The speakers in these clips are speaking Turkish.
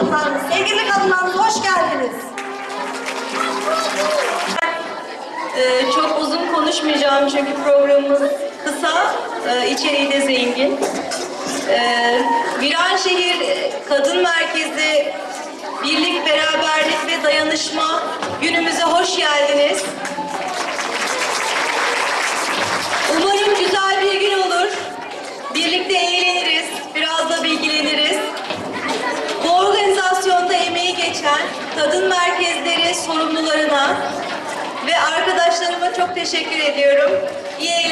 kadınlar, sevgili kadınlarımız hoş geldiniz. Ee, çok uzun konuşmayacağım çünkü programımız kısa, e, içeriği de zengin. Ee, Viranşehir Kadın Merkezi Birlik, Beraberlik ve Dayanışma günümüze hoş geldiniz. Kadın merkezleri sorumlularına ve arkadaşlarıma çok teşekkür ediyorum. İyi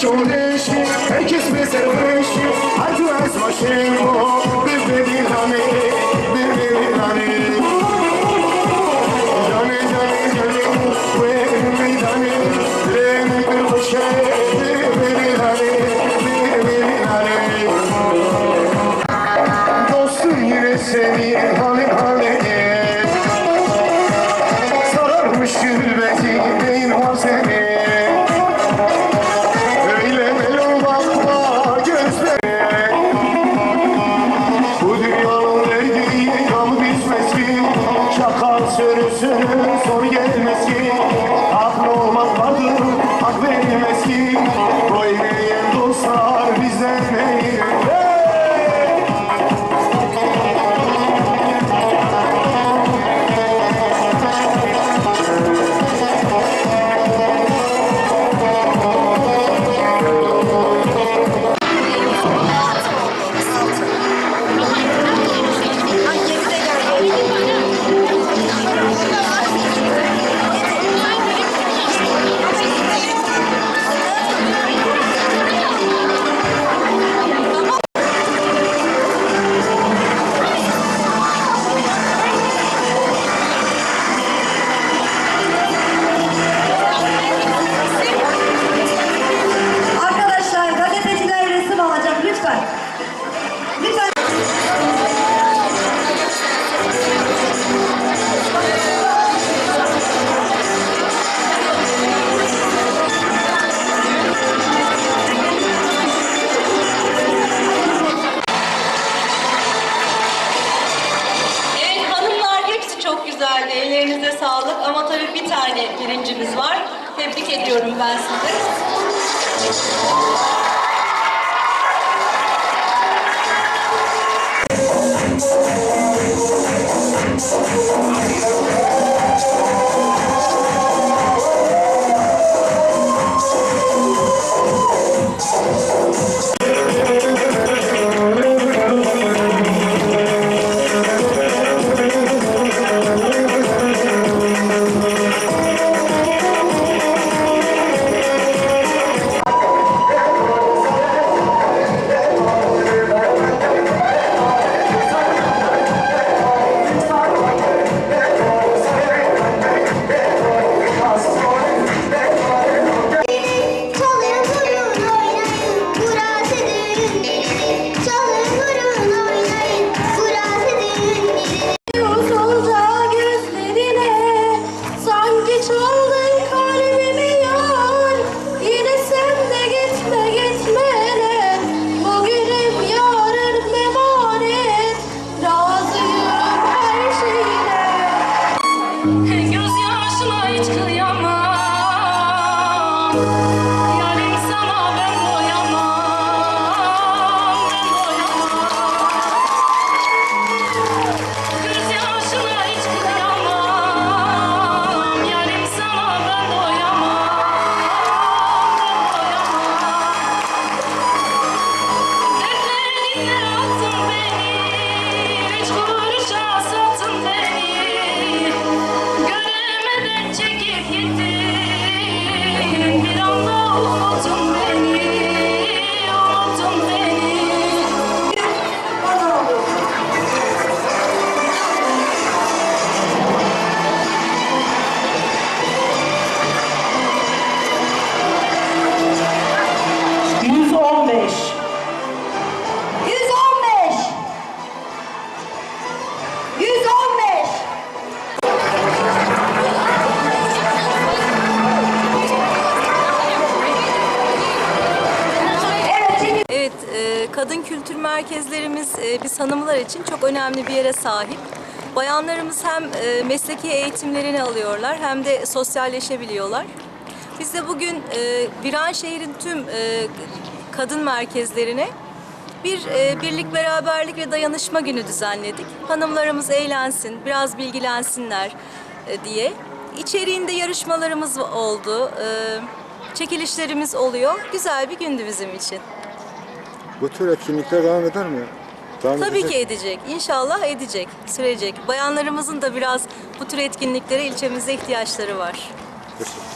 Dinami szoleści, herkes bezerweści, a tu jest maszynko, biz de dinami, bir bir dinami. Jani, jani, jani, we mi dani, leni bir kuşe, bir bir dinami, bir bir dinami. Dostum yine seni bir tane birincimiz var. Tebrik ediyorum ben sizi. Merkezlerimiz e, biz hanımlar için çok önemli bir yere sahip. Bayanlarımız hem e, mesleki eğitimlerini alıyorlar hem de sosyalleşebiliyorlar. Biz de bugün e, Viranşehir'in tüm e, kadın merkezlerine bir e, birlik, beraberlik ve dayanışma günü düzenledik. Hanımlarımız eğlensin, biraz bilgilensinler e, diye. İçeriğinde yarışmalarımız oldu, e, çekilişlerimiz oluyor. Güzel bir gündü bizim için. Bu tür etkinlikler devam eder mi? Devam Tabii edecek ki edecek. İnşallah edecek, sürecek. Bayanlarımızın da biraz bu tür etkinliklere ilçemizde ihtiyaçları var. Teşekkür